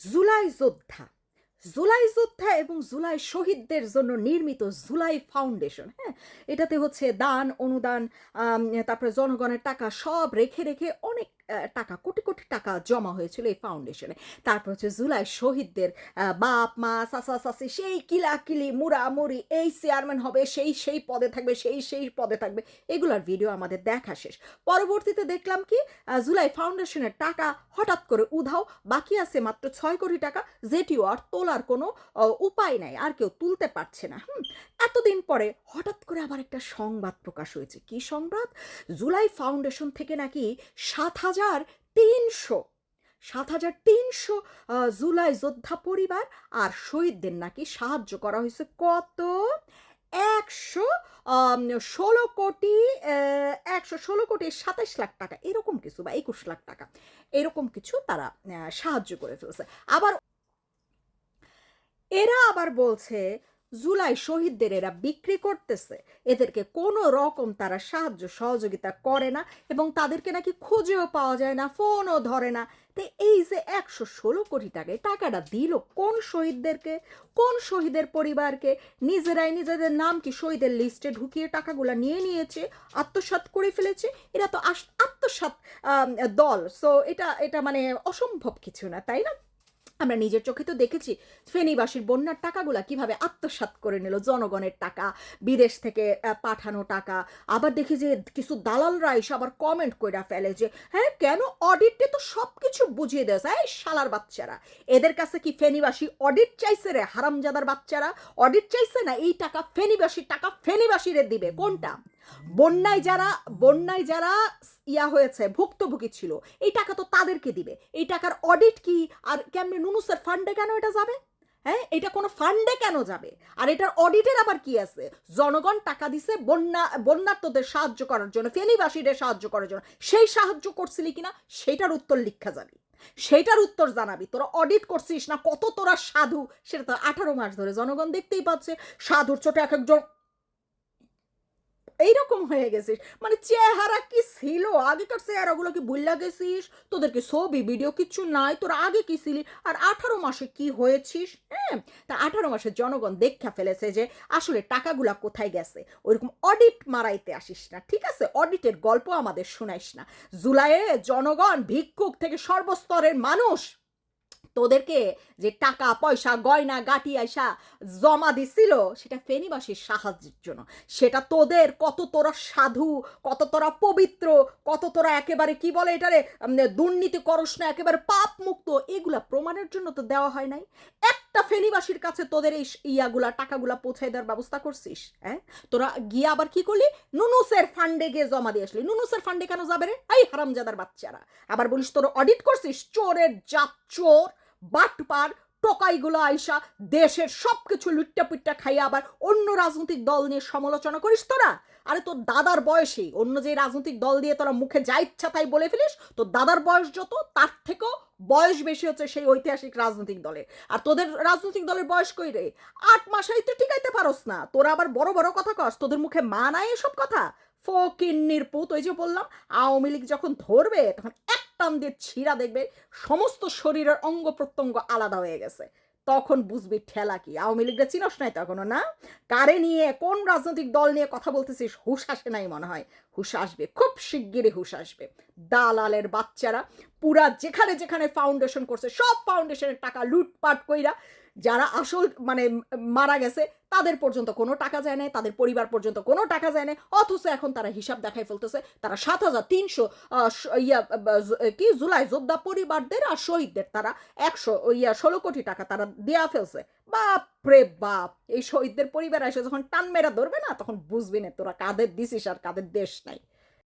জুলাই যোদ্ধা। জুলাই যোদ্ধা এবং জুলাই শহীদদের জন্য নির্মিত জুলাই ফাউন্ডেশন হ্যাঁ? এটাতে হচ্ছে দান, অনুদান তারপরে জনগণের টাকা সব রেখে রেখে অনেক টাকা, কোটি কোটি টাকা জমা হয়েছিল এই ফাউন্ডেশনে তারপর হচ্ছে জুলাই শহীদদের বাপ, মা, চাচা, চাচি, সেই কিলাকিলি, মুড়ামুড়ি, এই চেয়ারম্যান হবে, সেই সেই পদে থাকবে, সেই সেই পদে থাকবে, এগুলার ভিডিও আমাদের দেখা শেষ। পরবর্তীতে দেখলাম কি জুলাই ফাউন্ডেশনের টাকা হঠাৎ করে উধাও, বাকি আছে মাত্র ছয় কোটি টাকা, যেটিও আর তোলার কোনো উপায় নাই, আর কেউ তুলতে পারছে না, হুম। এতদিন পরে হঠাৎ করে আবার একটা সংবাদ প্রকাশ হয়েছে। কি সংবাদ? জুলাই ফাউন্ডেশন থেকে নাকি সাত হাজার তিনশো, সাত হাজার তিনশো জুলাই যোদ্ধা পরিবার আর শহীদদের নাকি সাহায্য করা হয়েছে কত? একশো ষোলো কোটি একশো ষোলো কোটি সাতাশ লাখ টাকা, এরকম কিছু বা একুশ লাখ টাকা, এরকম কিছু তারা সাহায্য করে ফেলছে। আবার এরা আবার বলছে জুলাই শহীদদের এরা বিক্রি করতেছে। এদেরকে কোনো রকম তারা সাহায্য সহযোগিতা করে না এবং তাদেরকে নাকি খুঁজেও পাওয়া যায় না, ফোনও ধরে না। তো এই যে একশো ষোলো কোটি টাকা এই টাকাটা দিল কোন শহীদদেরকে? কোন শহীদের পরিবারকে? নিজেরাই নিজেদের নাম কি শহীদের লিস্টে ঢুকিয়ে টাকাগুলো নিয়ে নিয়েছে, আত্মসাৎ করে ফেলেছে? এরা তো আত্মসাৎ দল। সো এটা এটা মানে অসম্ভব কিছু না, তাই না? আমরা নিজের চোখে তো দেখেছি ফেনীবাসীর বন্যার টাকাগুলা কীভাবে আত্মসাৎ করে নিল জনগণের টাকা, বিদেশ থেকে পাঠানো টাকা। আবার দেখি যে কিছু দালালরা এসে আবার কমেন্ট করে ফেলে যে হ্যাঁ কেন অডিটে তো সব কিছু বুঝিয়ে দেয় এই শালার বাচ্চারা। এদের কাছে কি ফেনীবাসী অডিট চাইছে রে? হারামজাদার বাচ্চারা অডিট চাইছে না? এই টাকা ফেনীবাসীর টাকা ফেনীবাসীরে দিবে। কোনটা? বন্যায় যারা বন্যায় যারা ইয়া হয়েছে, ভুক্তভোগী ছিল, এই টাকা তো তাদেরকে দিবে। এই টাকার অডিট কি? আর কেমনি নুনুসের ফান্ডে কেন এটা যাবে? হ্যাঁ এটা কোনো ফান্ডে কেন যাবে? আর এটার অডিটের আবার কি আছে? জনগণ টাকা দিছে বন্যা বন্যার্থদের সাহায্য করার জন্য, ফেনীবাসীদের সাহায্য করার জন্য। সেই সাহায্য করছিলি কিনা? সেটার উত্তর লিখা যাবি। সেটার উত্তর জানাবি। তোরা অডিট করছিস না? কত তোরা সাধু? সেটা তো আঠারো মাস ধরে জনগণ দেখতেই পাচ্ছে। সাধুর ছোট এক একজন এইরকম হয়ে গেছিস। মানে চেহারা কি ছিল? আগেকার চেহারাগুলো কি বুল্লা গেছিস? তোদের কি ছবি ভিডিও কিচ্ছু নাই? তোরা আগে কি ছিলি? আর আঠারো মাসে কি হয়েছিস? হ্যাঁ? তা আঠারো মাসে জনগণ দেখা ফেলেছে যে আসলে টাকাগুলা কোথায় গেছে। ওইরকম অডিট মারাইতে আসিস না, ঠিক আছে? অডিটের গল্প আমাদের শোনাইস না। জুলাইয়ে জনগণ, ভিক্ষুক থেকে সর্বস্তরের মানুষ তোদেরকে যে টাকা, পয়সা, গয়না, গাটি, আইসা জমা দিছিল, সেটা ফেনীবাসীর সাহায্যের জন্য। সেটা তোদের, কত তোরা সাধু, কত তোরা পবিত্র, কত তোরা একেবারে, কি বলে এটারে দুর্নীতি করস না, একেবারে পাপ মুক্ত এগুলা প্রমাণের জন্য তো দেওয়া হয় নাই। একটা ফেনীবাসীর কাছে তোদের এই ইয়াগুলা, টাকাগুলা পৌঁছায় দেওয়ার ব্যবস্থা করছিস হ্যাঁ? তোরা গিয়ে আবার কি করলি? নুনুসের ফান্ডে গিয়ে জমা দিয়ে আসলি। নুনুসের ফান্ডে কেন যাবে রে? এই হারামজাদার বাচ্চারা। আবার বলিস তোরা অডিট করছিস? চোরের জাত চোর। বাটপার টোকাইগুলো আইসা দেশের সব কিছু লুট্টা পুট্টা খাইয়া আবার অন্য রাজনৈতিক দল নিয়ে সমালোচনা করিস তোরা আরে তোর দাদার বয়সে, অন্য যে রাজনৈতিক দল দিয়ে তোরা মুখে যা ইচ্ছা তাই বলে ফেলিস, তোর দাদার বয়স যত, তার থেকেও বয়স বেশি হচ্ছে সেই ঐতিহাসিক রাজনৈতিক দলের আর তোদের রাজনৈতিক দলের বয়স কই রে? আট মাসেই তো টিকাইতে পারস না। তোরা আবার বড় বড় কথা কস, তোদের মুখে মা নাই এসব কথা? ফকিন্নির পুত, ওই যে বললাম, আওয়ামী লীগ যখন ধরবে, তখন টান দিয়ে ছিঁড়া দেখবে, সমস্ত শরীরের অঙ্গ প্রত্যঙ্গ আলাদা হয়ে গেছে। তখন বুঝবি ঠেলা কি? আওয়ামী লীগটা চিনস নাই তখনও, না? কারে নিয়ে, কোন রাজনৈতিক দল নিয়ে কথা বলতেছিস? হুশ আসে নাই মনে হয়। হুশ আসবে, খুব শিগগিরই হুশ আসবে। দালালের বাচ্চারা পুরা যেখানে যেখানে ফাউন্ডেশন করছে, সব ফাউন্ডেশনের টাকা লুটপাট কইরা যারা আসল মানে মারা গেছে, তাদের পর্যন্ত কোনো টাকা যায় না তাদের পরিবার পর্যন্ত কোনো টাকা যায় না অথচ এখন তারা হিসাব দেখাই ফেলতেছে, তারা সাত হাজার তিনশো ইয়া কি, জুলাই যোদ্ধা পরিবারদের আর শহীদদের, তারা একশো, ইয়া, ষোলো কোটি টাকা তারা দেয়া ফেলছে। বাপ রে বাপ! এই শহীদদের পরিবার এসে যখন টান মেরা ধরবে না, তখন বুঝবি না তোরা কাদের দিছিস আর কাদের দেশ নাই।